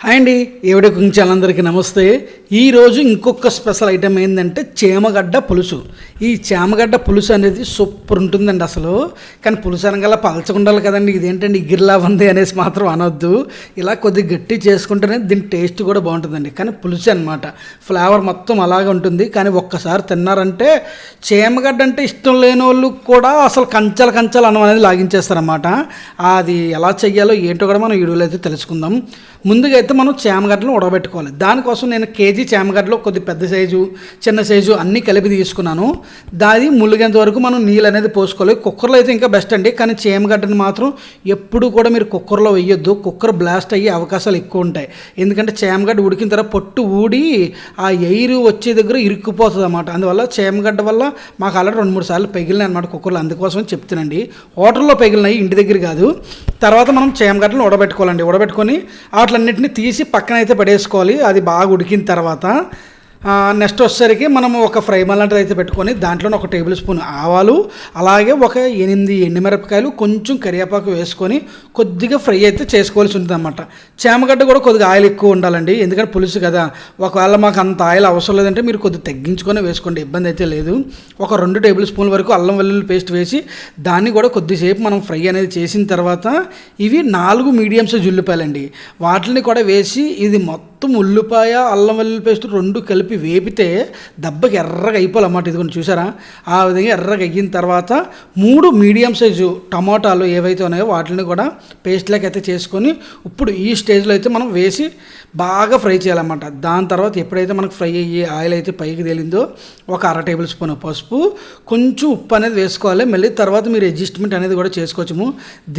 Hi అండి. ఏవిడ కుంచాలందరికీ అందరికీ నమస్తే ఈరోజు ఇంకొక స్పెషల్ ఐటమ్ ఏంటంటే చేమగడ్డ పులుసు. ఈ చేమగడ్డ పులుసు అనేది సూపర్ ఉంటుందండి అసలు. కానీ పులుసు అనగల పలచకుండాలి కదండి. ఇదేంటండి గిర్లా ఉంది అనేసి మాత్రం అనొద్దు. ఇలా కొద్దిగా గట్టి చేసుకుంటేనే దీని టేస్ట్ కూడా బాగుంటుందండి. కానీ పులుసు అనమాట ఫ్లేవర్ మొత్తం అలాగే ఉంటుంది. కానీ ఒక్కసారి తిన్నారంటే చేమగడ్డ అంటే ఇష్టం లేని వాళ్ళు కూడా అసలు కంచాల కంచాల అన్నం అనేది లాగించేస్తారన్నమాట. అది ఎలా చెయ్యాలో ఏంటో కూడా మనం వీడియోలో అయితే తెలుసుకుందాం. ముందుగా అయితే మనం చేమగడ్డలు ఉడకబెట్టుకోవాలి. దానికోసం నేను కేజీ చేమగడ్డలు కొద్ది పెద్ద సైజు చిన్న సైజు అన్నీ కలిపి తీసుకున్నాను. దాని ముళ్ళగేంత వరకు మనం నీళ్ళు అనేది పోసుకోవాలి. కుక్కర్లో అయితే ఇంకా బెస్ట్ అండి. కానీ చేమగడ్డని మాత్రం ఎప్పుడు కూడా మీరు కుక్కర్లో వేయొద్దు. కుక్కర్ బ్లాస్ట్ అయ్యే అవకాశాలు ఎక్కువ ఉంటాయి. ఎందుకంటే చేమగడ్డ ఉడికిన తర్వాత పొట్టు ఊడి ఆ ఎయిర్ వచ్చే దగ్గర ఇరుక్కుపోతుంది అన్నమాట అందువల్ల చేమగడ్డ వల్ల మాకు ఆల్రెడీ రెండు మూడు సార్లు పెగిలినాయి అనమాట కుక్కర్లో. అందుకోసం చెప్తున్నాండి హోటల్లో పెగిలినాయి ఇంటి దగ్గర కాదు. తర్వాత మనం చేమగడ్డలు ఉడబెట్టుకోవాలండి. ఉడబెట్టుకొని వాటిలన్నింటినీ తీసి పక్కన అయితే పడేసుకోవాలి. అది బాగా ఉడికిన తర్వాత నెక్స్ట్ వచ్చేసరికి మనం ఒక ఫ్రై లాంటిది అయితే పెట్టుకొని దాంట్లోనే ఒక టేబుల్ స్పూన్ ఆవాలు అలాగే ఒక ఎనిమిది ఎండుమిరపకాయలు కొంచెం కరివేపాకు వేసుకొని కొద్దిగా ఫ్రై అయితే చేసుకోవాల్సి ఉంటుంది అనమాట చేమగడ్డ కూడా కొద్దిగా ఆయిల్ ఎక్కువ ఉండాలండి ఎందుకంటే పులుసు కదా. ఒకవేళ మాకు అంత ఆయిల్ అవసరం లేదంటే మీరు కొద్దిగా తగ్గించుకొని వేసుకోండి ఇబ్బంది అయితే లేదు. ఒక రెండు టేబుల్ స్పూన్ వరకు అల్లం వెల్లుల్లి పేస్ట్ వేసి దాన్ని కూడా కొద్దిసేపు మనం ఫ్రై అనేది చేసిన తర్వాత ఇవి నాలుగు మీడియం సైజ్ ఉల్లిపాయలండి. వాటిని కూడా వేసి ఇది మొత్తం మొత్తం ఉల్లిపాయ అల్లం వెల్లుల్లి పేస్ట్ రెండు కలిపి వేపితే దెబ్బకి ఎర్రగా అయిపోవాలన్నమాట ఇది కొంచెం చూసారా? ఆ విధంగా ఎర్రగా అయిన తర్వాత మూడు మీడియం సైజు టమాటాలు ఏవైతే ఉన్నాయో వాటిని కూడా పేస్ట్లోకి అయితే చేసుకొని ఇప్పుడు ఈ స్టేజ్లో అయితే మనం వేసి బాగా ఫ్రై చేయాలన్నమాట. దాని తర్వాత ఎప్పుడైతే మనకు ఫ్రై అయ్యి ఆయిల్ అయితే పైకి తేలిందో ఒక అర టేబుల్ స్పూన్ పసుపు కొంచెం ఉప్పు అనేది వేసుకోవాలి. మళ్ళీ తర్వాత మీరు అడ్జస్ట్మెంట్ అనేది కూడా చేసుకోవచ్చు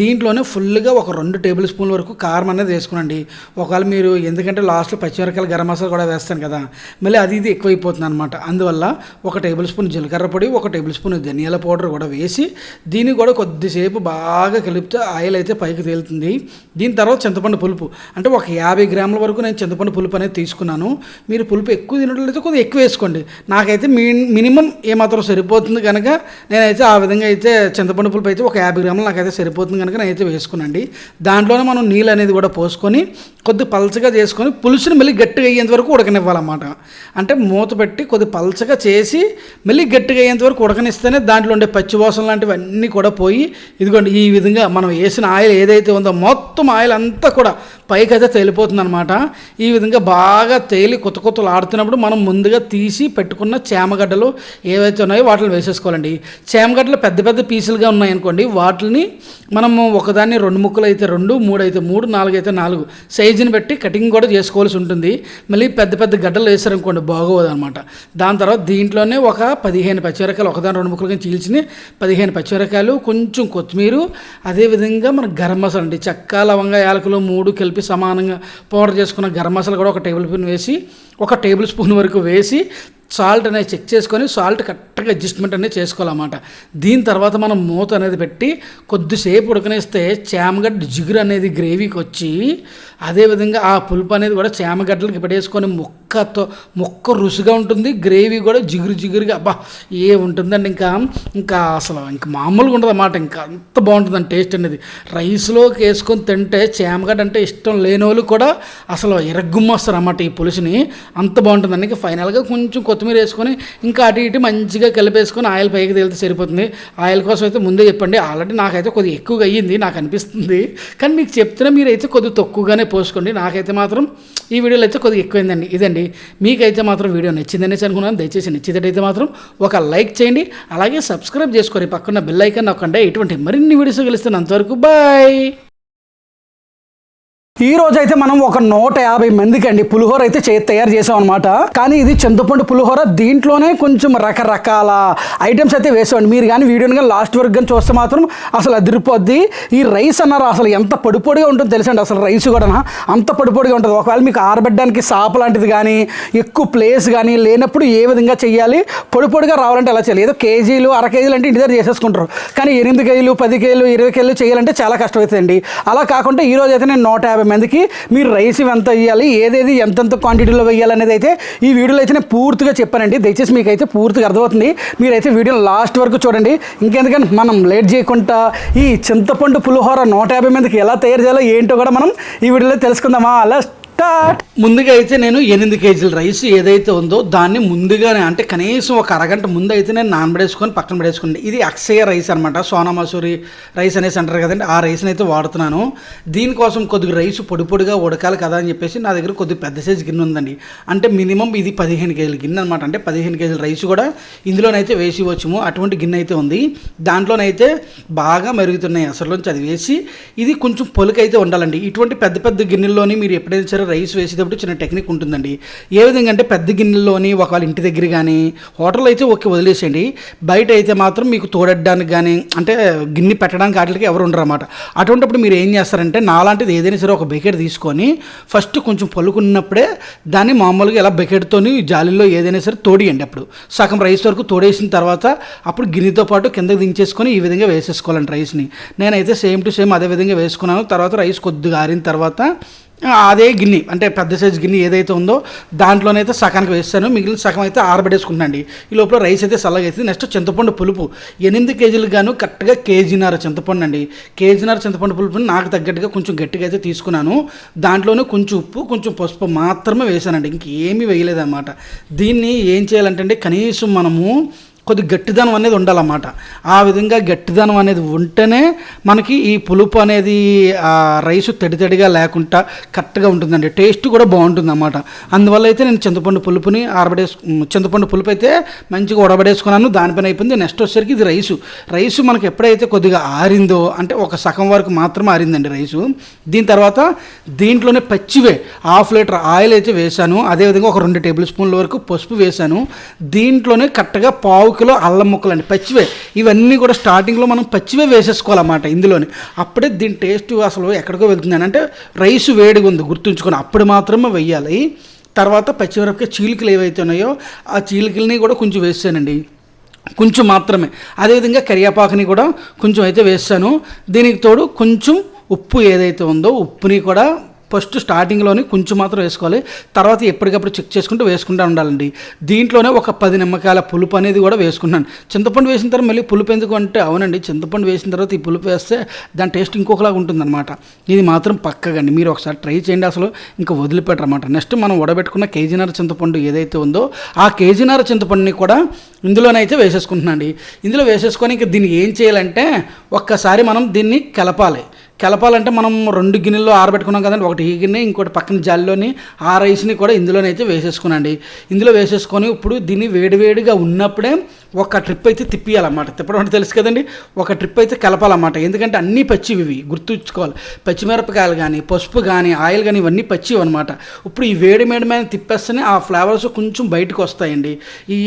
దీంట్లోనే ఫుల్గా ఒక రెండు టేబుల్ స్పూన్ వరకు కారం అనేది వేసుకోనండి. ఒకవేళ మీరు ఎందుకంటే లాస్ట్లో పచ్చిమిరకాయలు గరం మసాలా కూడా వేస్తాను కదా. మళ్ళీ అది ఇది ఎక్కువైపోతుంది అనమాట అందువల్ల ఒక టేబుల్ స్పూన్ జీలకర్ర పొడి ఒక టేబుల్ స్పూన్ ధనియాల పౌడర్ కూడా వేసి దీన్ని కూడా కొద్దిసేపు బాగా కలిపితే ఆయిల్ అయితే పైకి తేలుతుంది. దీని తర్వాత చింతపండు పులుపు. అంటే ఒక యాభై గ్రాముల వరకు నేను చింతపండు పులుపు అనేది తీసుకున్నాను. మీరు పులుపు ఎక్కువ తినట్లయితే కొద్దిగా ఎక్కువ వేసుకోండి. నాకైతే మీ మినిమం ఏమాత్రం సరిపోతుంది కనుక నేనైతే ఆ విధంగా అయితే చింతపండు పులుపు అయితే ఒక యాభై గ్రాములు నాకైతే సరిపోతుంది కనుక నేనైతే వేసుకున్నాండి దాంట్లోనే మనం నీళ్ళు అనేది కూడా పోసుకొని కొద్ది పలచగా చేసుకొని పులుసుని మళ్ళీ గట్టిగా అయ్యేంత వరకు ఉడకనివ్వాలన్నమాట. అంటే మూత పెట్టి కొద్ది పలచగా చేసి మళ్ళీ గట్టిగా అయ్యేంత వరకు ఉడకనిస్తేనే దాంట్లో ఉండే పచ్చివాసన లాంటివన్నీ కూడా పోయి ఇదిగోండి ఈ విధంగా మనం వేసిన ఆయిల్ ఏదైతే ఉందో మొత్తం ఆయిల్ అంతా కూడా పైకి అయితే తేలిపోతుంది అనమాట ఈ విధంగా బాగా తేలి కొత్త కొత్తలు ఆడుతున్నప్పుడు మనం ముందుగా తీసి పెట్టుకున్న చేమగడ్డలు ఏవైతే ఉన్నాయో వాటిని వేసేసుకోవాలండి. చేమగడ్డలు పెద్ద పెద్ద పీసులుగా ఉన్నాయనుకోండి వాటిని మనము ఒకదాన్ని రెండు ముక్కలు అయితే రెండు మూడు అయితే మూడు నాలుగు అయితే నాలుగు సైజుని బట్టి కటింగ్ కూడా చేసుకోవాల్సి ఉంటుంది. మళ్ళీ పెద్ద పెద్ద గడ్డలు వేసారనుకోండి బాగోదు అనమాట దాని తర్వాత దీంట్లోనే ఒక పదిహేను పచ్చిమిరకాయలు ఒకదాని రెండు ముక్కలుగా చీల్చిన పదిహేను పచ్చిమిరకాయలు కొంచెం కొత్తిమీర అదేవిధంగా మన గరం మసాలా అండి చెక్క యాలకులు మూడు కలిపి సమానంగా పౌడర్ చేసుకున్న గరం మసాలా కూడా ఒక టేబుల్ స్పూన్ వేసి ఒక టేబుల్ స్పూన్ వరకు వేసి సాల్ట్ అనేది చెక్ చేసుకొని సాల్ట్ కరెక్ట్గా అడ్జస్ట్మెంట్ అనేది చేసుకోవాలన్నమాట. దీని తర్వాత మనం మూత అనేది పెట్టి కొద్దిసేపు ఉడకనేస్తే చేమగడ్డ జిగురు అనేది గ్రేవీకి వచ్చి అదేవిధంగా ఆ పులుపు అనేది కూడా చేమగడ్డలకి పెట్టేసుకొని ముక్కతో ముక్క రుచిగా ఉంటుంది గ్రేవీ కూడా జిగురు జిగురుగా అబ్బా ఏ ఉంటుందండి ఇంకా? ఇంకా అసలు ఇంకా మామూలుగా ఉండదు అన్నమాట ఇంకా అంత బాగుంటుందండి టేస్ట్ అనేది. రైస్లోకి వేసుకొని తింటే చేమగడ్డ అంటే ఇష్టం లేని వాళ్ళు కూడా అసలు ఎరగ్గుమ్మొస్తారు అన్నమాట ఈ పులుసుని. అంత బాగుంటుందండి. ఇంకా ఫైనల్గా కొంచెం కొత్తిమీర వేసుకొని ఇంకా అటు ఇటు మంచిగా కలిపేసుకొని ఆయిల్ పైకి తేలితే సరిపోతుంది. ఆయిల్ కోసం అయితే ముందే చెప్పండి. ఆల్రెడీ నాకైతే కొద్దిగా ఎక్కువగా అయ్యింది నాకు అనిపిస్తుంది. కానీ మీకు చెప్తున్నా మీరైతే కొద్దిగా తక్కువగానే పోసుకోండి. నాకైతే మాత్రం ఈ వీడియోలో అయితే కొద్దిగా ఎక్కువైందండి. ఇదండి. మీకైతే మాత్రం వీడియో నచ్చిందనేసి అనుకున్నాను. దయచేసి నచ్చినట్టయితే మాత్రం ఒక లైక్ చేయండి. అలాగే సబ్స్క్రైబ్ చేసుకోండి. పక్కన బెల్ ఐకాన్ నొక్కండి. ఇటువంటి మరిన్ని వీడియోస్ గెలుస్తాను అంతవరకు బాయ్. ఈ రోజు అయితే మనం ఒక నూట యాభై మందికి అండి పులిహోర అయితే చే తయారు చేసాం అనమాట కానీ ఇది చింతపండు పులిహోర. దీంట్లోనే కొంచెం రకరకాల ఐటమ్స్ అయితే వేసామండి మీరు కానీ వీడియోని కానీ లాస్ట్ వరకు కానీ చూస్తే మాత్రం అసలు అదిరిపోద్ది. ఈ రైస్ అన్నారు అసలు ఎంత పొడిపొడిగా ఉంటుందో తెలుసండి అసలు రైస్ కూడా అంత పొడిపొడిగా ఉంటుంది. ఒకవేళ మీకు ఆరబెట్టడానికి సాప లాంటిది కానీ ఎక్కువ ప్లేస్ కానీ లేనప్పుడు ఏ విధంగా చేయాలి పొడిపొడిగా రావాలంటే ఎలా చేయాలి? ఏదో కేజీలు అర కేజీలు అంటే ఇంటి దగ్గర చేసేసుకుంటారు. కానీ ఎనిమిది కేజీలు పది కేజీలు ఇరవై కేజీలు చేయాలంటే చాలా కష్టమవుతుందండి అలా కాకుండా ఈ రోజు అయితే నేను నూట యాభై మందికి మీరు రైస్ ఎంత వేయాలి ఏదేది ఎంతెంత క్వాంటిటీలో వేయాలనేది అయితే ఈ వీడియోలో అయితే నేను పూర్తిగా చెప్పానండి. దయచేసి మీకు అయితే పూర్తిగా అర్థమవుతుంది. మీరైతే వీడియో లాస్ట్ వరకు చూడండి. ఇంకెందుకంటే మనం లేట్ చేయకుండా ఈ చింతపండు పులిహోర నూట యాభై మందికి ఎలా తయారు చేయాలో ఏంటో కూడా మనం ఈ వీడియోలో తెలుసుకుందామా? అలా స్టార్ట్. ముందుగా అయితే నేను ఎనిమిది కేజీల రైస్ ఏదైతే ఉందో దాన్ని ముందుగానే అంటే కనీసం ఒక అరగంట ముందు అయితే నేను నానబడేసుకొని పక్కన పడేసుకుంది ఇది అక్షయ రైస్ అనమాట సోనా మసూరి రైస్ అనేసి అంటారు కదండి ఆ రైస్ని అయితే వాడుతున్నాను. దీనికోసం కొద్దిగా రైస్ పొడి పొడిగా ఉడకాలి కదా అని చెప్పేసి నా దగ్గర కొద్దిగా పెద్ద సైజు గిన్నె ఉందండి. అంటే మినిమం ఇది పదిహేను కేజీల గిన్నె అనమాట అంటే పదిహేను కేజీల రైస్ కూడా ఇందులోనైతే వేసి వచ్చాము. అటువంటి గిన్నె అయితే ఉంది. దాంట్లోనైతే బాగా మెరుగుతున్నాయి అసలు అది వేసి. ఇది కొంచెం పొలికైతే ఉండాలండి. ఇటువంటి పెద్ద పెద్ద గిన్నెల్లోని మీరు ఎప్పుడైనా సరే రైస్ వేసేటప్పుడు చిన్న టెక్నిక్ ఉంటుందండి. ఏ విధంగా అంటే పెద్ద గిన్నెల్లోని ఒకవేళ ఇంటి దగ్గర కానీ హోటల్లో అయితే ఓకే వదిలేసేయండి. బయట అయితే మాత్రం మీకు తోడడానికి కానీ అంటే గిన్నె పెట్టడానికి వాటికి ఎవరు ఉండరు అన్నమాట అటువంటిప్పుడు మీరు ఏం చేస్తారంటే నాలాంటిది ఏదైనా సరే ఒక బకెట్ తీసుకొని ఫస్ట్ కొంచెం పలుకున్నప్పుడే దాన్ని మామూలుగా ఇలా బకెట్తోని జాలీలో ఏదైనా సరే తోడియండి అప్పుడు. సగం రైస్ వరకు తోడేసిన తర్వాత అప్పుడు గిన్నెతో పాటు కిందకి దించేసుకొని ఈ విధంగా వేసేసుకోవాలండి రైస్ని. నేనైతే సేమ్ టు సేమ్ అదే విధంగా వేసుకున్నాను. తర్వాత రైస్ కొద్దిగా ఆరిన తర్వాత అదే గిన్నె అంటే పెద్ద సైజు గిన్నె ఏదైతే ఉందో దాంట్లోనైతే సగానికి వేస్తాను. మిగిలిన సగం అయితే ఆరబడేసుకుంటానండి ఈ లోపల రైస్ అయితే చల్లగా అవుతుంది నెక్స్ట్ చింతపండు పులుపు. ఎనిమిది కేజీలు గాను కరెక్ట్గా కేజీన్నర చింతపండు అండి కేజీన్నర చింతపండు పులుపుని నాకు తగ్గట్టుగా కొంచెం గట్టిగా అయితే తీసుకున్నాను. దాంట్లోనే కొంచెం ఉప్పు కొంచెం పసుపు మాత్రమే వేసానండి ఇంకేమీ వేయలేదన్నమాట. దీన్ని ఏం చేయాలంటే కనీసం మనము కొద్ది గట్టిదనం అనేది ఉండాలన్నమాట. ఆ విధంగా గట్టిదనం అనేది ఉంటేనే మనకి ఈ పులుపు అనేది రైస్ తడి తడిగా లేకుండా కరెక్ట్గా ఉంటుందండి. టేస్ట్ కూడా బాగుంటుంది అన్నమాట అందువల్ల అయితే నేను చింతపండు పులుపుని ఆరబడేసు చింతపండు పులుపు అయితే మంచిగా ఉడబడేసుకున్నాను. దానిపైన అయిపోయింది నెక్స్ట్ వచ్చేసరికి ఇది రైసు. రైసు మనకి ఎప్పుడైతే కొద్దిగా ఆరిందో అంటే ఒక సగం వరకు మాత్రమే ఆరిందండి రైసు. దీని తర్వాత దీంట్లోనే పచ్చివే హాఫ్ లీటర్ ఆయిల్ అయితే వేశాను. అదేవిధంగా ఒక రెండు టేబుల్ స్పూన్ల వరకు పసుపు వేశాను. దీంట్లోనే కరెక్ట్గా పావు కిలో అల్లం ముక్కలు అండి పచ్చివే. ఇవన్నీ కూడా స్టార్టింగ్లో మనం పచ్చివే వేసేసుకోవాలన్నమాట ఇందులోనే. అప్పుడే దీని టేస్ట్ అసలు ఎక్కడికో వెళ్తుంది. అంటే రైస్ వేడిగా ఉంది గుర్తుంచుకొని అప్పుడు మాత్రమే వెయ్యాలి తర్వాత పచ్చిమిరపకాయ చీలికలు ఏవైతే ఉన్నాయో ఆ చీలికల్ని కూడా కొంచెం వేసానండి కొంచెం మాత్రమే. అదేవిధంగా కరివేపాకుని కూడా కొంచెం అయితే వేస్తాను. దీనికి తోడు కొంచెం ఉప్పు ఏదైతే ఉందో ఉప్పుని కూడా ఫస్ట్ స్టార్టింగ్లోనే కొంచెం మాత్రం వేసుకోవాలి. తర్వాత ఎప్పటికప్పుడు చెక్ చేసుకుంటూ వేసుకుంటూ ఉండాలండి. దీంట్లోనే ఒక పది నిమ్మకాయల పులుపు అనేది కూడా వేసుకున్నాను. చింతపండు వేసిన తర్వాత మళ్ళీ పులుపు ఎందుకు అంటే అవునండి చింతపండు వేసిన తర్వాత ఈ పులుపు వేస్తే దాని టేస్ట్ ఇంకొకలాగా ఉంటుందన్నమాట. ఇది మాత్రం పక్కగండి మీరు ఒకసారి ట్రై చేయండి అసలు. ఇంకా వదిలిపెట్టరమాట నెక్స్ట్ మనం ఉడబెట్టుకున్న కేజీన్నర చింతపండు ఏదైతే ఉందో ఆ కేజీన్నర చింతపండుని కూడా ఇందులోనైతే వేసేసుకుంటున్నాండి ఇందులో వేసేసుకొని ఇంకా దీన్ని ఏం చేయాలంటే ఒక్కసారి మనం దీన్ని కలపాలి. కలపాలంటే మనం రెండు గిన్నెల్లో ఆరబెట్టుకున్నాం కదండి. ఒకటి ఈ గిన్నె ఇంకోటి పక్కన జాలిలోని ఆ రైస్ని కూడా ఇందులోనైతే వేసేసుకునండి ఇందులో వేసేసుకొని ఇప్పుడు దీన్ని వేడివేడిగా ఉన్నప్పుడే ఒక ట్రిప్ అయితే తిప్పియాలన్నమాట. తిప్పడం అంటే తెలుసు కదండి? ఒక ట్రిప్ అయితే కలపాలన్నమాట. ఎందుకంటే అన్నీ పచ్చివి ఇవి. గుర్తుంచుకోవాలి. పచ్చిమిరపకాయలు కానీ పసుపు కానీ ఆయిల్ కానీ ఇవన్నీ పచ్చివి అనమాట ఇప్పుడు ఈ వేడి వేడి మీద తిప్పేస్తేనే ఆ ఫ్లేవర్స్ కొంచెం బయటకు వస్తాయండి. ఈ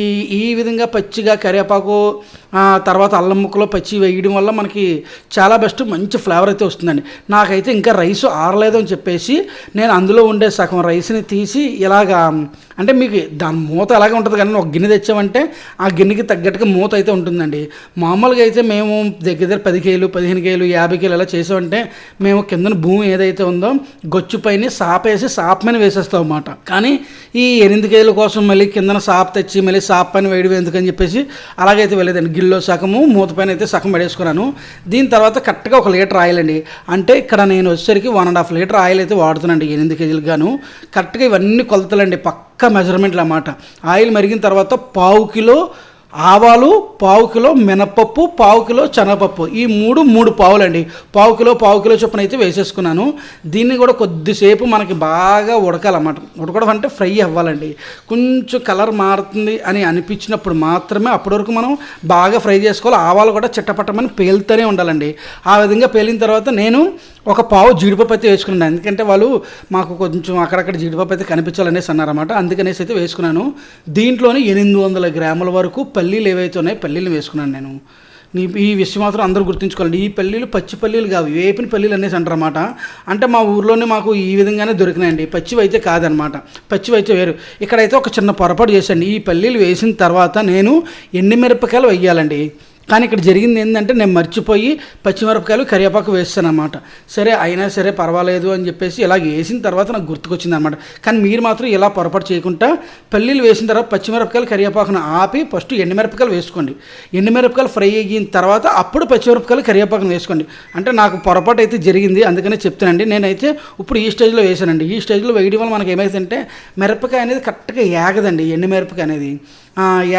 ఈ విధంగా పచ్చిగా కరివేపాకు తర్వాత అల్లం ముక్కలో పచ్చి వేయడం వల్ల మనకి చాలా బెస్ట్ మంచి ఫ్లేవర్ అయితే వస్తుందండి. నాకైతే ఇంకా రైస్ ఆరలేదు అని చెప్పేసి నేను అందులో ఉండే సగం రైస్ని తీసి ఇలాగా అంటే మీకు దాని మూత ఎలాగే ఉంటుంది కానీ ఒక గిన్నె తెచ్చామంటే ఆ గిన్నెకి తగ్గట్టుగా మూత అయితే ఉంటుందండి. మామూలుగా అయితే మేము దగ్గర దగ్గర పది కేలు పదిహేను కేలు యాభై కేలు అలా చేసామంటే మేము కిందన భూమి ఏదైతే ఉందో గొచ్చు పైన సాపేసి సాప్ పైన వేసేస్తాం అన్నమాట. కానీ ఈ ఎనిమిది కేజీల కోసం మళ్ళీ కిందన సాప్ తెచ్చి మళ్ళీ సాప్ పైన వేయడం ఎందుకని చెప్పేసి అలాగైతే వెళ్ళేదండి. గిల్లో సగము మూత పైన అయితే సగం పడేసుకున్నాను. దీని తర్వాత కరెక్ట్గా ఒక లీటర్ ఆయిల్ అండి అంటే ఇక్కడ నేను వచ్చేసరికి one and half litre oil అయితే వాడుతున్నాండి ఎనిమిది కేజీలు గాను. కరెక్ట్గా ఇవన్నీ కొలతలండి. పక్క మెజర్మెంట్లు అన్నమాట ఆయిల్ మరిగిన తర్వాత పావు కిలో ఆవాలు పావు కిలో మినపప్పు పావు కిలో శనగపప్పు. ఈ మూడు మూడు పావులండి. పావు కిలో పావు కిలో చొప్పున అయితే వేసేసుకున్నాను. దీన్ని కూడా కొద్దిసేపు మనకి బాగా ఉడకాలన్నమాట. ఉడకడం అంటే ఫ్రై అవ్వాలండి. కొంచెం కలర్ మారుతుంది అని అనిపించినప్పుడు మాత్రమే అప్పటి వరకు మనం బాగా ఫ్రై చేసుకోవాలి. ఆవాలు కూడా చిట్టపట్టమని పేలుతూనే ఉండాలండి. ఆ విధంగా పేలిన తర్వాత నేను ఒక పావు జీడిపప్పు అయితే వేసుకున్నాను. ఎందుకంటే వాళ్ళు మాకు కొంచెం అక్కడక్కడ జీడిపప్పు అయితే కనిపించాలనేసి అన్నారన్నమాట. అందుకనేసి అయితే వేసుకున్నాను. దీంట్లోనే ఎనిమిది వందల గ్రాముల వరకు పల్లీలు ఏవైతే ఉన్నాయో పల్లీలు వేసుకున్నాను నేను. నీ ఈ విషయం మాత్రం అందరూ గుర్తుంచుకోవాలండి. ఈ పల్లీలు పచ్చి పల్లీలు కావు. వేపిన పల్లీలు అనేసి అంటారన్నమాట. అంటే మా ఊర్లోనే మాకు ఈ విధంగానే దొరికినాయండి. పచ్చివి అయితే కాదనమాట పచ్చివి అయితే వేరు. ఇక్కడైతే ఒక చిన్న పొరపాటు చేశాను. ఈ పల్లీలు వేసిన తర్వాత నేను ఎండుమిరపకాయలు వేయాలండి? కానీ ఇక్కడ జరిగింది ఏంటంటే నేను మర్చిపోయి పచ్చిమిరపకాయలు కరివేపాకు వేస్తాను అనమాట సరే అయినా సరే పర్వాలేదు అని చెప్పేసి ఇలా వేసిన తర్వాత నాకు గుర్తుకొచ్చింది అనమాట కానీ మీరు మాత్రం ఇలా పొరపాటు చేయకుండా పల్లీలు వేసిన తర్వాత పచ్చిమిరపకాయలు కరివేపాకును ఆపి ఫస్ట్ ఎండుమిరపకాయలు వేసుకోండి. ఎండుమిరపకాయలు ఫ్రై అయిన తర్వాత అప్పుడు పచ్చిమిరపకాయలు కరివేపాకును వేసుకోండి. అంటే నాకు పొరపాటు అయితే జరిగింది అందుకనే చెప్తానండి నేనైతే ఇప్పుడు ఈ స్టేజ్లో వేసానండి ఈ స్టేజ్లో వేయడం వల్ల మనకి ఏమైందంటే మిరపకాయ అనేది కరెక్ట్గా ఏగదండి ఎండుమిరపకాయ అనేది.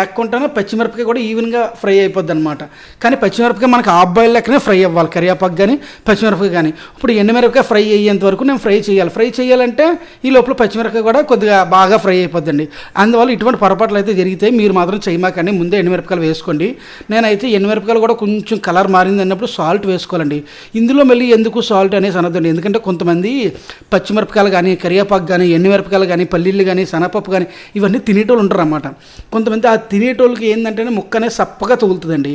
ఏక్కుంటానే పచ్చిమిరపకాయ కూడా ఈవెన్గా ఫ్రై అయిపోద్ది అనమాట కానీ పచ్చిమిరపకాయ మనకి హాఫ్ బాయిల్ లెక్కనే ఫ్రై అవ్వాలి కరివేపాకు కానీ పచ్చిమిరపకాయ కానీ ఇప్పుడు ఎండుమిరపకాయ ఫ్రై అయ్యేంత వరకు నేను ఫ్రై చేయాలి. ఫ్రై చేయాలంటే ఈ లోపల పచ్చిమిరపకాయ కూడా కొద్దిగా బాగా ఫ్రై అయిపోద్దండి. అందువల్ల ఇటువంటి పొరపాట్లు అయితే జరిగితే మీరు మాత్రం చేయమాకండి. ముందే ఎండుమిరపకాయలు వేసుకోండి. నేనైతే ఎండుమిరపకాయలు కూడా కొంచెం కలర్ మారింది అన్నప్పుడు సాల్ట్ వేసుకోవాలండి. ఇందులో మళ్ళీ ఎందుకు సాల్ట్ అనేసి అనదండి ఎందుకంటే కొంతమంది పచ్చిమిరపకాయలు కానీ కరివేపాకు కానీ ఎండుమిరపకాయలు కానీ పల్లీలు కానీ శనగపప్పు కానీ ఇవన్నీ తినేటోళ్ళు ఉంటారు అన్నమాట కొంతమంది ఆ తినేటోళ్ళకి ఏంటంటే ముక్క అనేది సప్పగా తగులుతుందండి.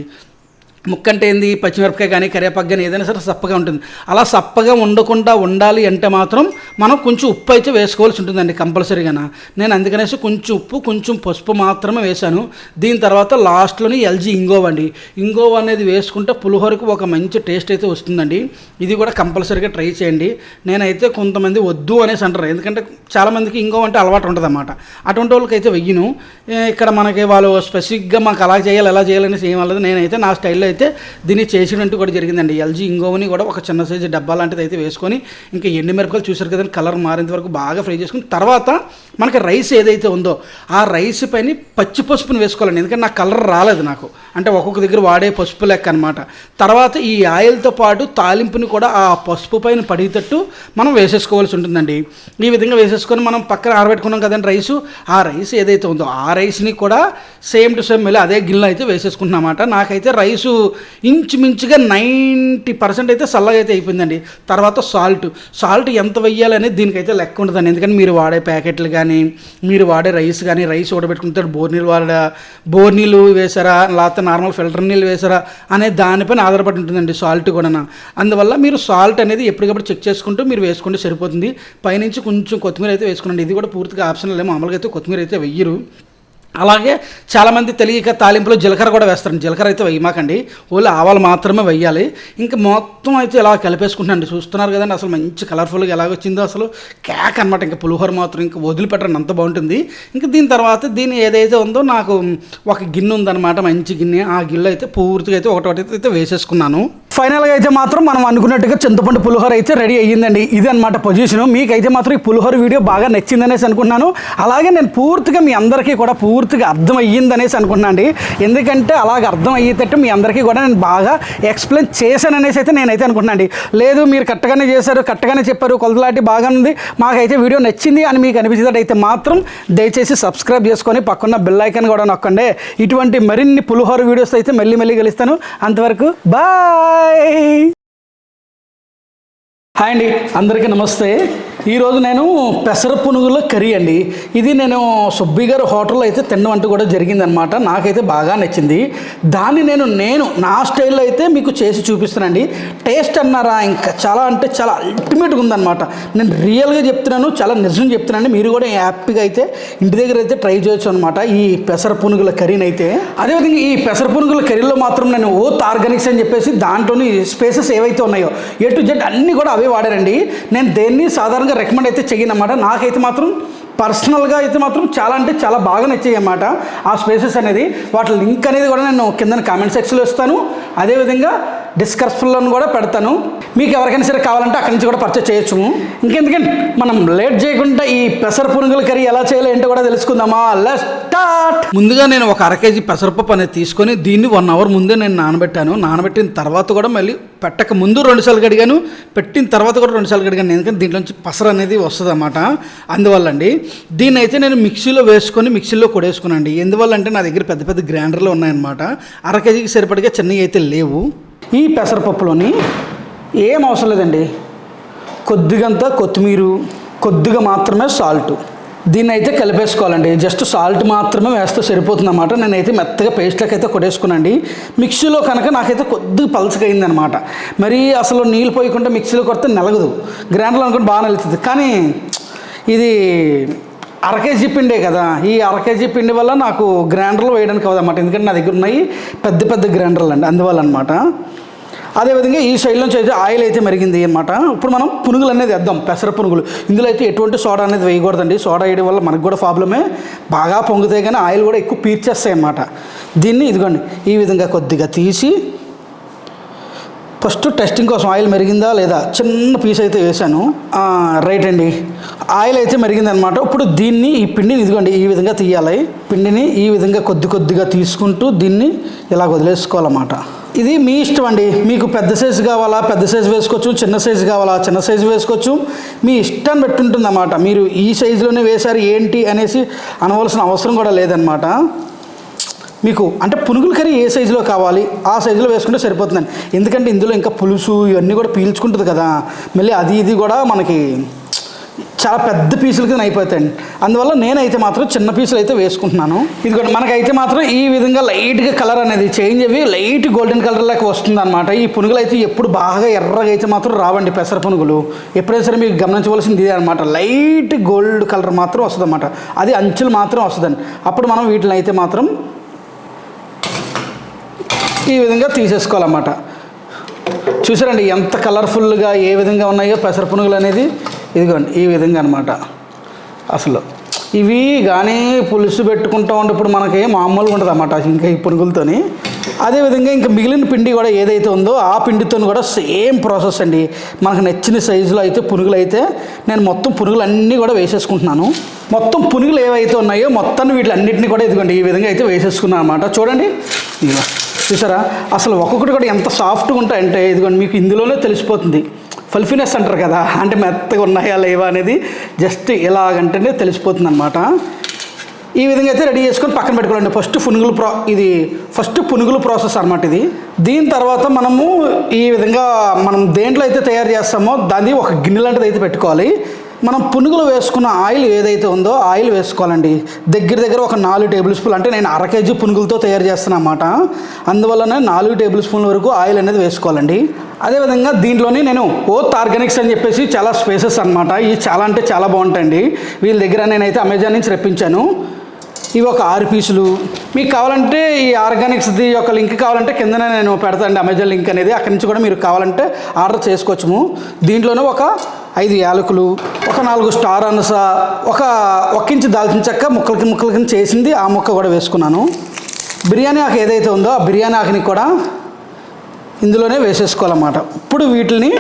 ముక్క అంటే ఏంది? పచ్చిమిరపకాయ కానీ కరివేపాకు కానీ ఏదైనా సరే సప్పగా ఉంటుంది. అలా సప్పగా ఉండకుండా ఉండాలి అంటే మాత్రం మనం కొంచెం ఉప్పు అయితే వేసుకోవాల్సి ఉంటుందండి కంపల్సరీగా నేను అందుకనేసి కొంచెం ఉప్పు కొంచెం పసుపు మాత్రమే వేశాను. దీని తర్వాత లాస్ట్లోని ఎల్జీ ఇంగోవ అండి. ఇంగోవ అనేది వేసుకుంటే పులిహోరకు ఒక మంచి టేస్ట్ అయితే వస్తుందండి. ఇది కూడా కంపల్సరీగా ట్రై చేయండి. నేనైతే కొంతమంది వద్దు అనేసి అంటారు. ఎందుకంటే చాలామందికి ఇంగోవ అంటే అలవాటు ఉంటుంది అన్నమాట అటువంటి వాళ్ళకి అయితే వెయ్యను ఇక్కడ మనకి వాళ్ళు స్పెసిఫిక్గా మాకు అలా చేయాలి ఎలా చేయాలనేసి ఏం వాళ్ళదు నేనైతే నా స్టైల్లో అయితే దీన్ని చేసినట్టు కూడా జరిగిందండి. ఎల్జీ ఇంగోవని కూడా ఒక చిన్న సైజు డబ్బా లాంటిది అయితే వేసుకొని ఇంకా ఎండు మిరపకాయలు చూసారు కదండి కలర్ మారేంత వరకు బాగా ఫ్రై చేసుకుని తర్వాత మనకి రైస్ ఏదైతే ఉందో ఆ రైస్ పైన పచ్చి పసుపుని వేసుకోవాలండి. ఎందుకంటే నా కలర్ రాలేదు నాకు. అంటే ఒక్కొక్క దగ్గర వాడే పసుపు లెక్క అనమాట తర్వాత ఈ ఆయిల్తో పాటు తాలింపుని కూడా ఆ పసుపు పైన పడేటట్టు మనం వేసేసుకోవాల్సి ఉంటుందండి. ఈ విధంగా వేసేసుకొని మనం పక్కన ఆరబెట్టుకున్నాం కదండి రైసు. ఆ రైస్ ఏదైతే ఉందో ఆ రైస్ని కూడా సేమ్ టు సేమ్ మళ్ళీ అదే గిన్నెలో అయితే వేసేసుకుంటున్నామాట నాకైతే రైసు ఇంచుమించుగా నైంటీ పర్సెంట్ అయితే చల్లగా అయితే అయిపోయిందండి. తర్వాత సాల్ట్. సాల్ట్ ఎంత వెయ్యాలనేది దీనికైతే లెక్క ఉండదండి ఎందుకంటే మీరు వాడే ప్యాకెట్లు కానీ మీరు వాడే రైస్ కానీ రైస్ ఉడబెట్టుకుంటారు. బోర్ నీళ్ళు వాడ బోర్ నీళ్ళు వేసారా లేకపోతే నార్మల్ ఫిల్టర్ నీళ్ళు వేసారా అనే దానిపైన ఆధారపడి ఉంటుందండి సాల్ట్ కూడా అందువల్ల మీరు సాల్ట్ అనేది ఎప్పటికప్పుడు చెక్ చేసుకుంటూ మీరు వేసుకుంటే సరిపోతుంది. పైనుంచి కొంచెం కొత్తిమీర అయితే వేసుకోండి ఇది కూడా పూర్తిగా ఆప్షనల్ మామూలుగా అయితే కొత్తిమీర అయితే వెయ్యరు. అలాగే చాలామంది తెలియక తాలింపులో జీలకర్ర కూడా వేస్తారు. జీలకర్ర అయితే వేయమాకండి. ఓన్లీ ఆవాలు మాత్రమే వేయాలి. ఇంకా మొత్తం అయితే ఇలా కలిపేసుకుంటానండి చూస్తున్నారు కదండి అసలు మంచి కలర్ఫుల్గా ఎలా వచ్చిందో అసలు. కేక్ అనమాట ఇంకా పులిహోర మాత్రం ఇంకా వదిలిపెట్టండి అంత బాగుంటుంది. ఇంకా దీని తర్వాత దీని ఏదైతే ఉందో నాకు ఒక గిన్నె ఉందన్నమాట మంచి గిన్నె. ఆ గిన్నె అయితే పూర్తిగా అయితే ఒకటి అయితే వేసేసుకున్నాను. ఫైనల్గా అయితే మాత్రం మనం అనుకున్నట్టుగా చింతపండు పులిహోర అయితే రెడీ అయ్యిందండి. ఇది అనమాట పొజిషన్. మీకైతే మాత్రం ఈ పులిహోర వీడియో బాగా నచ్చిందనేసి అనుకుంటున్నాను. అలాగే నేను పూర్తిగా మీ అందరికీ కూడా పూర్తిగా అర్థం అయ్యిందనేసి అనుకుంటున్నాను అండి. ఎందుకంటే అలాగ అర్థం అయ్యేటట్టు మీ అందరికీ కూడా నేను బాగా ఎక్స్ప్లెయిన్ చేశాననేసి అయితే నేనైతే అనుకుంటున్నాను అండి. లేదు మీరు కరెక్ట్గానే చేశారు కరెక్ట్గానే చెప్పారు కొలతలాంటి బాగా ఉంది. మాకైతే వీడియో నచ్చింది అని మీకు అనిపించేటట్టయితే మాత్రం దయచేసి సబ్స్క్రైబ్ చేసుకొని పక్కన్న బెల్ కూడా నొక్కండి. ఇటువంటి మరిన్ని పులిహోర వీడియోస్ అయితే మళ్ళీ మళ్ళీ కలుస్తాను. అంతవరకు బాయ్! హాయ్ అండి అందరికీ నమస్తే. ఈరోజు నేను పెసర పునుగుల కర్రీ అండి. ఇది నేను సుబ్బి గారు హోటల్లో అయితే తినడం అంటూ కూడా జరిగిందనమాట నాకైతే బాగా నచ్చింది. దాన్ని నేను నేను నా స్టైల్లో అయితే మీకు చేసి చూపిస్తానండి. టేస్ట్ అన్నారా ఇంకా చాలా అంటే చాలా అల్టిమేట్గా ఉందన్నమాట. నేను రియల్గా చెప్తున్నాను చాలా నిజం చెప్తున్నాను. మీరు కూడా హ్యాపీగా అయితే ఇంటి దగ్గర అయితే ట్రై చేయొచ్చు అనమాట ఈ పెసర పునుగుల కర్రీని అయితే. అదేవిధంగా ఈ పెసర పునుగుల కర్రీలో మాత్రం నేను ఓత్ ఆర్గానిక్స్ అని చెప్పేసి దాంట్లోని స్పేసెస్ ఏవైతే ఉన్నాయో ఏ టు జెడ్ అన్నీ కూడా అవే వాడారండి. నేను దేన్ని సాధారణంగా రికమెండ్ అయితే చెయ్యనమాట నాకైతే మాత్రం పర్సనల్గా అయితే మాత్రం చాలా అంటే చాలా బాగా నచ్చాయి అన్నమాట ఆ స్పేసెస్ అనేది. వాటి లింక్ అనేది కూడా నేను కింద కామెంట్ సెక్షన్లో ఇస్తాను. అదేవిధంగా డిస్క్రిప్షన్లో కూడా పెడతాను. మీకు ఎవరికైనా సరే కావాలంటే అక్కడి నుంచి కూడా పర్చేస్ చేయొచ్చు. ఇంకెందుకంటే మనం లేట్ చేయకుండా ఈ పెసర పునుగుల కర్రీ ఎలా చేయాలి ఏంటో కూడా తెలుసుకుందామా? లెట్ స్టార్ట్ ముందుగా నేను ఒక అర కేజీ పెసరపప్పు అనేది తీసుకొని దీన్ని వన్ అవర్ ముందే నేను నానబెట్టాను. నానబెట్టిన తర్వాత కూడా మళ్ళీ పెట్టక ముందు రెండుసార్లు కడిగాను. పెట్టిన తర్వాత కూడా రెండు సార్లు కడిగాను. ఎందుకంటే దీంట్లో నుంచి పసర అనేది వస్తుంది అన్నమాట అందువల్ల అండి దీన్ని అయితే నేను మిక్సీలో వేసుకొని మిక్సీలో కొడేసుకున్నాను ఎందువల్ల అంటే నా దగ్గర పెద్ద పెద్ద గ్రైండర్లు ఉన్నాయన్నమాట. అర కేజీకి సరిపడిగా చిన్నవి అయితే లేవు. ఈ పెసరపప్పులోని ఏం అవసరం లేదండి. కొద్దిగంత కొత్తిమీర కొద్దిగా మాత్రమే సాల్ట్. దీన్ని అయితే కలిపేసుకోవాలండి. జస్ట్ సాల్ట్ మాత్రమే వేస్తే సరిపోతుంది అనమాట నేనైతే మెత్తగా పేస్ట్లోకి అయితే కొట్టేసుకున్నాండి మిక్సీలో కనుక నాకైతే కొద్దిగా పలచకైందనమాట మరి అసలు నీళ్ళు పోయకుండా మిక్సీలో కొడితే నలగదు. గ్రైండర్లో అనుకుంటే బాగా నలుగుతుంది. కానీ ఇది అర కేజీ పిండే కదా. ఈ అర కేజీ పిండి వల్ల నాకు గ్రైండర్లో వేయడానికి అవ్వదన్నమాట ఎందుకంటే నా దగ్గర ఉన్నాయి పెద్ద పెద్ద గ్రైండర్లు అండి. అందువల్ల అనమాట అదేవిధంగా ఈ సైడ్ నుంచి అయితే ఆయిల్ అయితే మరిగింది అనమాట ఇప్పుడు మనం పునుగులు అనేది వేద్దాం. పెసర పునుగులు. ఇందులో అయితే ఎటువంటి సోడా అనేది వేయకూడదండి. సోడా వేయడం వల్ల మనకు కూడా ప్రాబ్లమే బాగా పొంగుతాయి కానీ ఆయిల్ కూడా ఎక్కువ పీర్చేస్తాయి అన్నమాట. దీన్ని ఇదిగోండి. ఈ విధంగా కొద్దిగా తీసి ఫస్ట్ టెస్టింగ్ కోసం ఆయిల్ మెరిగిందా లేదా? చిన్న పీస్ అయితే వేసాను రైట్ అండి. ఆయిల్ అయితే మరిగిందనమాట ఇప్పుడు దీన్ని ఈ పిండిని ఇదిగోండి ఈ విధంగా తీయాలి. పిండిని ఈ విధంగా కొద్ది కొద్దిగా తీసుకుంటూ దీన్ని ఇలా వదిలేసుకోవాలన్నమాట. ఇది మీ ఇష్టం అండి. మీకు పెద్ద సైజు కావాలా? పెద్ద సైజు వేసుకోవచ్చు చిన్న సైజు కావాలా? చిన్న సైజు వేసుకోవచ్చు. మీ ఇష్టాన్ని బట్టి ఉంటుందన్నమాట మీరు ఈ సైజులోనే వేశారు ఏంటి అనేసి అనవలసిన అవసరం కూడా లేదనమాట మీకు అంటే పునుగుల కర్రీ ఏ సైజులో కావాలి? ఆ సైజులో వేసుకుంటే సరిపోతుందండి ఎందుకంటే ఇందులో ఇంకా పులుసు ఇవన్నీ కూడా పీల్చుకుంటుంది కదా. మళ్ళీ అది ఇది కూడా మనకి చాలా పెద్ద పీసుల కింద అయిపోతాయండి. అందువల్ల నేనైతే మాత్రం చిన్న పీసులు అయితే వేసుకుంటున్నాను. ఇదిగోండి మనకైతే మాత్రం ఈ విధంగా లైట్గా కలర్ అనేది చేంజ్ అవి లైట్ గోల్డెన్ కలర్ లాగా వస్తుంది అనమాట ఈ పునుగులు అయితే ఎప్పుడు బాగా ఎర్రగా అయితే మాత్రం రావండి పెసర పునుగులు. ఎప్పుడైనా సరే మీకు గమనించవలసింది ఇదే అనమాట లైట్ గోల్డ్ కలర్ మాత్రం వస్తుంది అనమాట అది అంచులు మాత్రం వస్తుందండి. అప్పుడు మనం వీటిని అయితే మాత్రం ఈ విధంగా తీసేసుకోవాలన్నమాట. చూసారండి ఎంత కలర్ఫుల్గా ఏ విధంగా ఉన్నాయో పెసర పునుగులు అనేది? ఇదిగోండి ఈ విధంగా అనమాట అసలు ఇవి కానీ పులుసు పెట్టుకుంటా ఉన్నప్పుడు మనకి మామూలుగా ఉంటుంది అన్నమాట ఇంకా ఈ పునుగులతోని. అదేవిధంగా ఇంకా మిగిలిన పిండి కూడా ఏదైతే ఉందో ఆ పిండితో కూడా సేమ్ ప్రాసెస్ అండి. మనకు నచ్చిన సైజులో అయితే పునుగులు అయితే నేను మొత్తం పునుగులు అన్నీ కూడా వేసేసుకుంటున్నాను. మొత్తం పునుగులు ఏవైతే ఉన్నాయో మొత్తాన్ని వీటిలన్నింటినీ కూడా ఇదిగోండి ఈ విధంగా అయితే వేసేసుకున్నాను అనమాట చూడండి. చూసారా? అసలు ఒక్కొక్కటి కూడా ఎంత సాఫ్ట్గా ఉంటాయంటే ఇదిగోండి మీకు ఇందులోనే తెలిసిపోతుంది. ఫల్ఫినెస్ అంటారు కదా అంటే మెత్తగా ఉన్నాయా లేవా అనేది జస్ట్ ఇలాగంటేనే తెలిసిపోతుంది అనమాట ఈ విధంగా అయితే రెడీ చేసుకొని పక్కన పెట్టుకోవాలండి. ఫస్ట్ పునుగులు ప్రో ఇది ఫస్ట్ పునుగులు ప్రాసెస్ అనమాట ఇది. దీని తర్వాత మనము ఈ విధంగా మనం దేంట్లో అయితే తయారు చేస్తామో దాన్ని ఒక గిన్నె లాంటిది అయితే పెట్టుకోవాలి. మనం పునుగులు వేసుకున్న ఆయిల్ ఏదైతే ఉందో ఆయిల్ వేసుకోవాలండి. దగ్గర దగ్గర ఒక నాలుగు టేబుల్ స్పూన్ అంటే నేను అర కేజీ పునుగులతో తయారు చేస్తాను అన్నమాట అందువల్లనే నాలుగు టేబుల్ స్పూన్ల వరకు ఆయిల్ అనేది వేసుకోవాలండి. అదేవిధంగా దీంట్లోనే నేను ఓత్ ఆర్గానిక్స్ అని చెప్పేసి చాలా స్పేసెస్ అనమాట ఇవి చాలా అంటే చాలా బాగుంటాయండి. వీళ్ళ దగ్గర నేనైతే అమెజాన్ నుంచి రప్పించాను ఇవి ఒక ఆరు పీసులు. మీకు కావాలంటే ఈ ఆర్గానిక్స్ది యొక్క లింక్ కావాలంటే కిందనే నేను పెడతాను అమెజాన్ లింక్ అనేది. అక్కడి నుంచి కూడా మీరు కావాలంటే ఆర్డర్ చేసుకోవచ్చుము. దీంట్లోనే ఒక ఐదు యాలకులు ఒక నాలుగు స్టార్ అనస ఒక ఒక్కించి దాల్చిన చెక్క ముక్కలకి ముక్కలకి చేసింది. ఆ ముక్క కూడా వేసుకున్నాను. బిర్యానీ ఆకు ఏదైతే ఉందో ఆ బిర్యానీ ఆకుని కూడా ఇందులోనే వేసేసుకోవాలన్నమాట. ఇప్పుడు వీటిని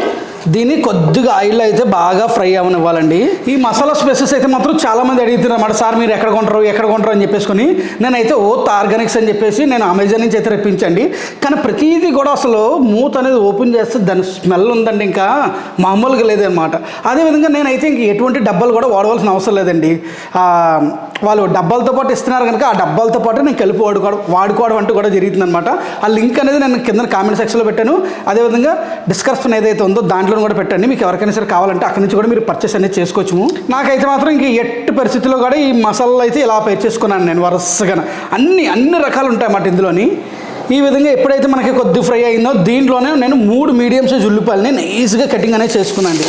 దీన్ని కొద్దిగా ఆయిల్ అయితే బాగా ఫ్రై అవ్వనివ్వాలండి ఈ మసాలా స్పైసెస్ అయితే మాత్రం చాలామంది అడుగుతున్నారు సార్ మీరు ఎక్కడ కొంటారు ఎక్కడ కొంటారు? అని చెప్పేసుకొని. నేనైతే ఓత్ ఆర్గానిక్స్ అని చెప్పేసి నేను అమెజాన్ నుంచి అయితే రప్పించండి కానీ ప్రతిదీ కూడా అసలు మూత అనేది ఓపెన్ చేస్తే దాని స్మెల్ ఉందండి ఇంకా. మామూలుగా లేదనమాట అదేవిధంగా నేనైతే ఇంక ఎటువంటి డబ్బాలు కూడా వాడవలసిన అవసరం లేదండి. వాళ్ళు డబ్బాలతో పాటు ఇస్తున్నారు కనుక ఆ డబ్బాలతో పాటు నేను కలిపి వాడుకోవడం వాడుకోవడం అంటూ కూడా జరుగుతుందనమాట ఆ లింక్ అనేది నేను కింద కామెంట్ సెక్షన్లో పెట్టాను. అదేవిధంగా డిస్క్రిప్షన్ ఏదైతే ఉందో దాంట్లో కూడా పెట్టండి. మీకు ఎవరికైనా సరే కావాలంటే అక్కడి నుంచి కూడా మీరు పర్చేస్ అనేది చేసుకోవచ్చు నాకైతే మాత్రం ఇంక ఎట్టి పరిస్థితుల్లో కూడా ఈ మసాలాలు అయితే ఇలా పే చేసుకున్నాను నేను వరుసగా అన్ని అన్ని రకాలు ఉంటాయి అన్నమాట ఇందులోని. ఈ విధంగా ఎప్పుడైతే మనకి కొద్ది ఫ్రై అయిందో దీంట్లోనే నేను మూడు మీడియం సైజ్ ఉల్లిపాయలని నైస్గా కటింగ్ అనేది చేసుకున్నాను.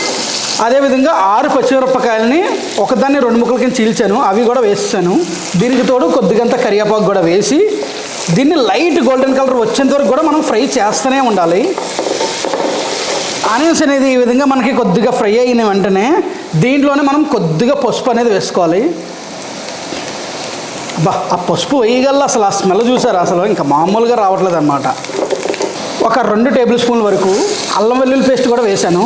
అదేవిధంగా ఆరు పచ్చిమిరపకాయలని ఒకదాన్ని రెండు ముక్కల కింద చీల్చాను. అవి కూడా వేసాను. దీనికి తోడు కొద్దిగంత కరివేపాకు కూడా వేసి దీన్ని లైట్ గోల్డెన్ కలర్ వచ్చేంత వరకు కూడా మనం ఫ్రై చేస్తూనే ఉండాలి. ఆనియన్స్ అనేది ఈ విధంగా మనకి కొద్దిగా ఫ్రై అయిన వెంటనే దీంట్లోనే మనం కొద్దిగా పసుపు అనేది వేసుకోవాలి. బా ఆ పసుపు వేయగల అసలు? ఆ స్మెల్ చూసారు అసలు? ఇంకా మామూలుగా రావట్లేదు అనమాట ఒక రెండు టేబుల్ స్పూన్ల వరకు అల్లం వెల్లుల్లి పేస్ట్ కూడా వేశాను.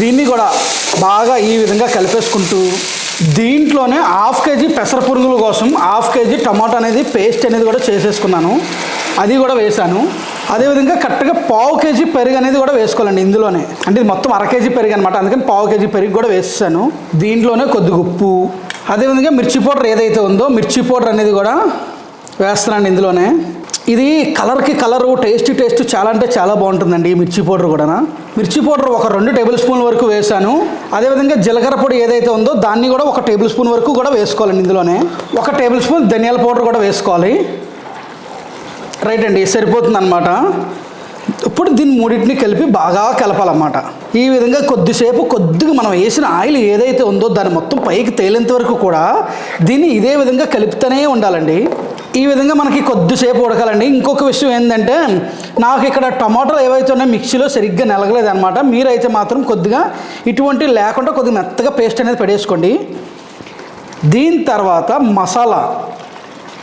దీన్ని కూడా బాగా ఈ విధంగా కలిపేసుకుంటూ దీంట్లోనే హాఫ్ కేజీ పెసర పురుగుల కోసం హాఫ్ కేజీ టమాటా అనేది పేస్ట్ అనేది కూడా చేసేసుకున్నాను. అది కూడా వేశాను. అదేవిధంగా కరెక్ట్గా పావు కేజీ పెరుగు అనేది కూడా వేసుకోవాలండి ఇందులోనే. అంటే ఇది మొత్తం అర కేజీ పెరుగు అనమాట అందుకని పావు కేజీ పెరుగు కూడా వేస్తాను. దీంట్లోనే కొద్దిగా ఉప్పు. అదేవిధంగా మిర్చి పౌడర్ ఏదైతే ఉందో మిర్చి పౌడర్ అనేది కూడా వేస్తున్నాను ఇందులోనే. ఇది కలర్కి కలరు టేస్ట్ టేస్ట్ చాలా అంటే చాలా బాగుంటుందండి ఈ మిర్చి పౌడర్ కూడా మిర్చి పౌడర్ ఒక రెండు టేబుల్ స్పూన్ వరకు వేసాను. అదేవిధంగా జీలకర్ర పొడి ఏదైతే ఉందో దాన్ని కూడా ఒక టేబుల్ స్పూన్ వరకు కూడా వేసుకోవాలండి ఇందులోనే. ఒక టేబుల్ స్పూన్ ధనియాల పౌడర్ కూడా వేసుకోవాలి. రైట్ అండి సరిపోతుంది అనమాట ఇప్పుడు దీన్ని మూడింటిని కలిపి బాగా కలపాలన్నమాట. ఈ విధంగా కొద్దిసేపు కొద్దిగా మనం వేసిన ఆయిల్ ఏదైతే ఉందో దాన్ని మొత్తం పైకి తేలేంత వరకు కూడా దీన్ని ఇదే విధంగా కలుపుతూనే ఉండాలండి. ఈ విధంగా మనకి కొద్దిసేపు ఉడకాలండి. ఇంకొక విషయం ఏంటంటే నాకు ఇక్కడ టమాటాలు ఏవైతే ఉన్నాయో మిక్సీలో సరిగ్గా నలగలేదు అనమాట మీరైతే మాత్రం కొద్దిగా ఇటువంటి లేకుండా కొద్దిగా మెత్తగా పేస్ట్ అనేది పడేసుకోండి. దీని తర్వాత మసాలా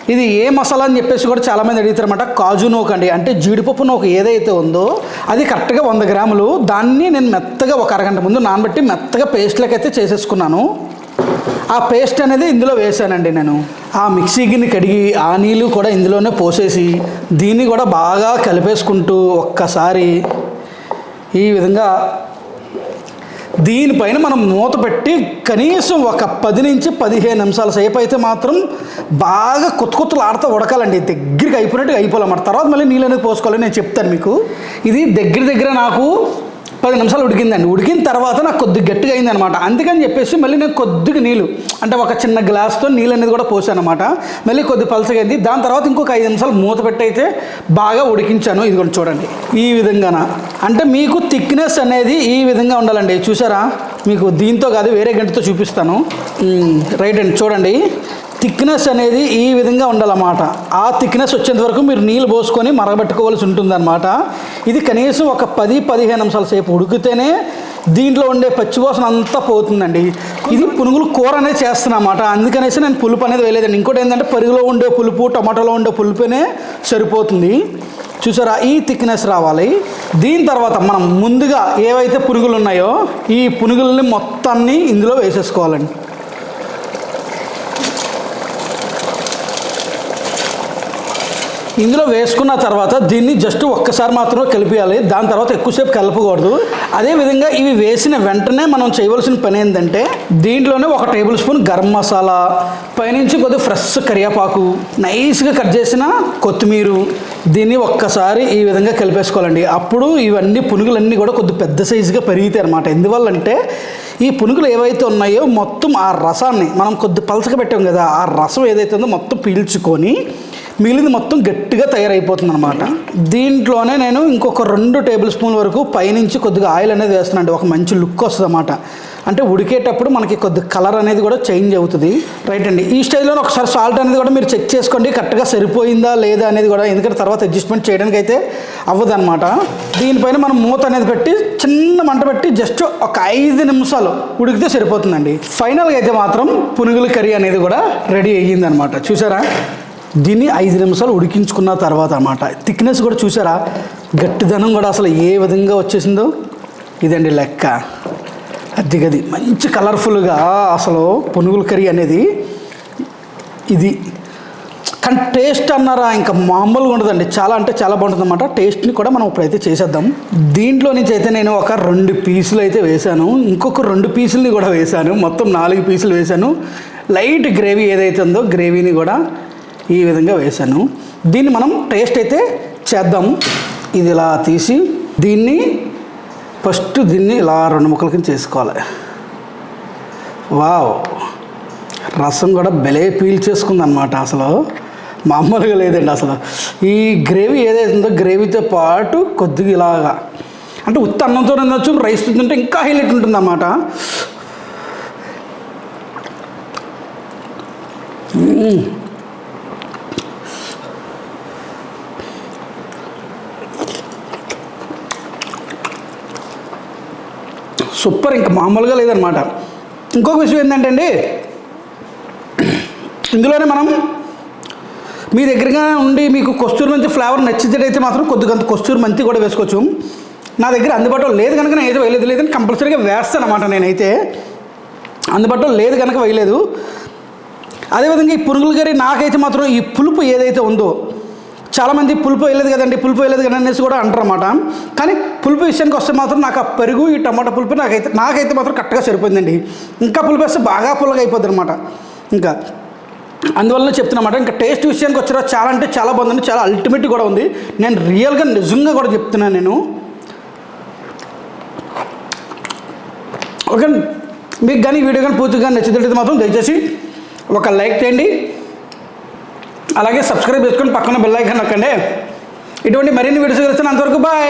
ఇది ఏ మసాలా అని చెప్పేసి కూడా చాలామంది అడుగుతారన్నమాట. కాజు నూక అండి. అంటే జీడిపప్పు నూక ఏదైతే ఉందో అది కరెక్ట్గా వంద గ్రాములు. దాన్ని నేను మెత్తగా ఒక అరగంట ముందు నానబెట్టి మెత్తగా పేస్ట్లోకి అయితే చేసేసుకున్నాను. ఆ పేస్ట్ అనేది ఇందులో వేసానండి నేను. ఆ మిక్సీ గిన్నె కడిగి ఆ నీళ్ళు కూడా ఇందులోనే పోసేసి దీన్ని కూడా బాగా కలిపేసుకుంటూ ఒక్కసారి ఈ విధంగా దీనిపైన మనం మూత పెట్టి కనీసం ఒక పది నుంచి పదిహేను నిమిషాల సేపు అయితే మాత్రం బాగా కొత్త కొత్తలు ఆడుతూ ఉడకాలండి. దగ్గరికి అయిపోయినట్టుగా అయిపోవాలన్నమాట తర్వాత మళ్ళీ నీళ్ళు అనేది పోసుకోవాలి? నేను చెప్తాను మీకు. ఇది దగ్గర దగ్గర నాకు పది నిమిషాలు ఉడికిందండి. ఉడికిన తర్వాత నాకు కొద్దిగా గట్టిగా అయింది అనమాట అందుకని చెప్పేసి మళ్ళీ నేను కొద్దిగా నీళ్ళు అంటే ఒక చిన్న గ్లాస్తో నీళ్ళు అనేది కూడా పోసాను అనమాట మళ్ళీ కొద్ది పలసగైంది అయింది. దాని తర్వాత ఇంకొక ఐదు నిమిషాలు మూత పెట్టయితే బాగా ఉడికించాను. ఇది కూడా చూడండి. ఈ విధంగాన? అంటే మీకు థిక్నెస్ అనేది ఈ విధంగా ఉండాలండి. చూసారా? మీకు దీంతో కాదు వేరే గంటతో చూపిస్తాను. రైట్ అండి చూడండి. థిక్నెస్ అనేది ఈ విధంగా ఉండాలన్నమాట. ఆ థిక్నెస్ వచ్చేంత వరకు మీరు నీళ్ళు పోసుకొని మరగబెట్టుకోవాల్సి ఉంటుందన్నమాట. ఇది కనీసం ఒక పది పదిహేను నిమిషాల సేపు ఉడికితేనే దీంట్లో ఉండే పచ్చివాసన అంతా పోతుందండి. ఇది పునుగులు కూర అనేది చేస్తున్నమాట. అందుకనేసి నేను పులుపు అనేది వేయలేదండి. ఇంకోటి ఏంటంటే పరుగులో ఉండే పులుపు టమాటాలో ఉండే పులుపునే సరిపోతుంది. చూసారా? ఈ థిక్నెస్ రావాలి. దీని తర్వాత మనం ముందుగా ఏవైతే పునుగులు ఉన్నాయో ఈ పునుగుల్ని మొత్తాన్ని ఇందులో వేసేసుకోవాలండి. ఇందులో వేసుకున్న తర్వాత దీన్ని జస్ట్ ఒక్కసారి మాత్రమే కలిపియాలి. దాని తర్వాత ఎక్కువసేపు కలపకూడదు. అదేవిధంగా ఇవి వేసిన వెంటనే మనం చేయవలసిన పని ఏంటంటే దీంట్లోనే ఒక టేబుల్ స్పూన్ గరం మసాలా పైనుంచి కొద్దిగా ఫ్రెష్ కరివేపాకు నైస్గా కట్ చేసిన కొత్తిమీర దీన్ని ఒక్కసారి ఈ విధంగా కలిపేసుకోవాలండి. అప్పుడు ఇవన్నీ పునుగులన్నీ కూడా కొద్ది పెద్ద సైజుగా పెరుగుతాయి అనమాట ఎందువల్లంటే ఈ పునుగులు ఏవైతే ఉన్నాయో మొత్తం ఆ రసాన్ని మనం కొద్ది పలసగా పెట్టాం కదా ఆ రసం ఏదైతే ఉందో మొత్తం పీల్చుకొని మిగిలింది మొత్తం గట్టిగా తయారైపోతుంది అనమాట దీంట్లోనే నేను ఇంకొక రెండు టేబుల్ స్పూన్ వరకు పైనుంచి కొద్దిగా ఆయిల్ అనేది వేస్తున్నాను ఒక మంచి లుక్ వస్తుంది అనమాట అంటే ఉడికేటప్పుడు మనకి కొద్ది కలర్ అనేది కూడా చేంజ్ అవుతుంది. రైట్ అండి. ఈ స్టైల్లో ఒకసారి సాల్ట్ అనేది కూడా మీరు చెక్ చేసుకోండి. కరెక్ట్గా సరిపోయిందా లేదా అనేది కూడా. ఎందుకంటే తర్వాత అడ్జస్ట్మెంట్ చేయడానికి అయితే అవ్వదు అనమాట దీనిపైన మనం మూత అనేది పెట్టి చిన్న మంట పెట్టి జస్ట్ ఒక ఐదు నిమిషాలు ఉడికితే సరిపోతుందండి. ఫైనల్గా అయితే మాత్రం పునుగుల కర్రీ అనేది కూడా రెడీ అయ్యిందనమాట చూసారా? దీన్ని ఐదు నిమిషాలు ఉడికించుకున్న తర్వాత అన్నమాట. థిక్నెస్ కూడా చూసారా? గట్టిదనం కూడా అసలు ఏ విధంగా వచ్చేసిందో? ఇదండి లెక్క. అది గది మంచి కలర్ఫుల్గా అసలు పునుగుల కర్రీ అనేది ఇది. కానీ టేస్ట్ అన్నారా? ఇంకా మామూలుగా ఉండదండి. చాలా అంటే చాలా బాగుంటుంది అనమాట టేస్ట్ని కూడా మనం ఇప్పుడైతే చేసేద్దాం. దీంట్లో నుంచి అయితే నేను ఒక రెండు పీసులు అయితే వేశాను. ఇంకొక రెండు పీసుల్ని కూడా వేశాను. మొత్తం నాలుగు పీసులు వేశాను. లైట్ గ్రేవీ ఏదైతే ఉందో గ్రేవీని కూడా ఈ విధంగా వేసాను దీన్ని మనం టేస్ట్ అయితే చేద్దాం ఇది ఇలా తీసి దీన్ని ఫస్ట్ దీన్ని ఇలా రెండు ముక్కల కింద చేసుకోవాలి. వావ్! రసం కూడా భలే పీల్ చేసుకుందనమాట అసలు. మామూలుగా లేదండి అసలు. ఈ గ్రేవీ ఏదైతే ఉందో గ్రేవీతో పాటు కొద్దిగా ఇలాగా. అంటే ఉత్త అన్నంతో తినొచ్చు రైస్ తింటే ఇంకా హైలైట్ ఉంటుంది అన్నమాట సూపర్ ఇంకా మామూలుగా లేదనమాట ఇంకొక విషయం ఏంటంటే అండి ఇందులోనే మనం మీ దగ్గరగా ఉండి మీకు కొస్తూరు మంచి ఫ్లేవర్ నచ్చితేటైతే మాత్రం కొద్దిగా కొస్తూరు మంచి కూడా వేసుకోవచ్చు. నా దగ్గర అందుబాటులో లేదు కనుక నేను అయితే వేయలేదు లేదని కంపల్సరీగా వేస్తాను అనమాట నేనైతే. అందుబాటులో లేదు కనుక వేయలేదు. అదేవిధంగా ఈ పురుగుల గారి నాకైతే మాత్రం ఈ పులుపు ఏదైతే ఉందో చాలామంది పులుపు వేయలేదు కదండి పులుపు వేయలేదు కదా అనేసి కూడా అంటారన్నమాట. కానీ పులుపు విషయానికి వస్తే మాత్రం నాకు ఆ పెరుగు ఈ టమాటా పులుపు నాకైతే నాకైతే మాత్రం కరెక్ట్గా సరిపోయిందండి. ఇంకా పులుపు వేస్తే బాగా పుల్లగా అయిపోద్ది అనమాట ఇంకా అందువల్ల చెప్తున్నమాట ఇంకా టేస్ట్ విషయానికి వచ్చారా చాలా అంటే చాలా బాగుందండి చాలా అల్టిమేట్ కూడా ఉంది. నేను రియల్గా నిజంగా కూడా చెప్తున్నాను నేను. ఓకే మీకు కానీ వీడియో కానీ పూర్తిగా నచ్చినట్లయితే మాత్రం దయచేసి ఒక లైక్ చేయండి. అలాగే సబ్స్క్రైబ్ చేసుకొని పక్కన బెల్ ఐకాన్ నొక్కండి. ఇటువంటి మరిన్ని వీడియోస్ కలుస్తాను అంతవరకు బాయ్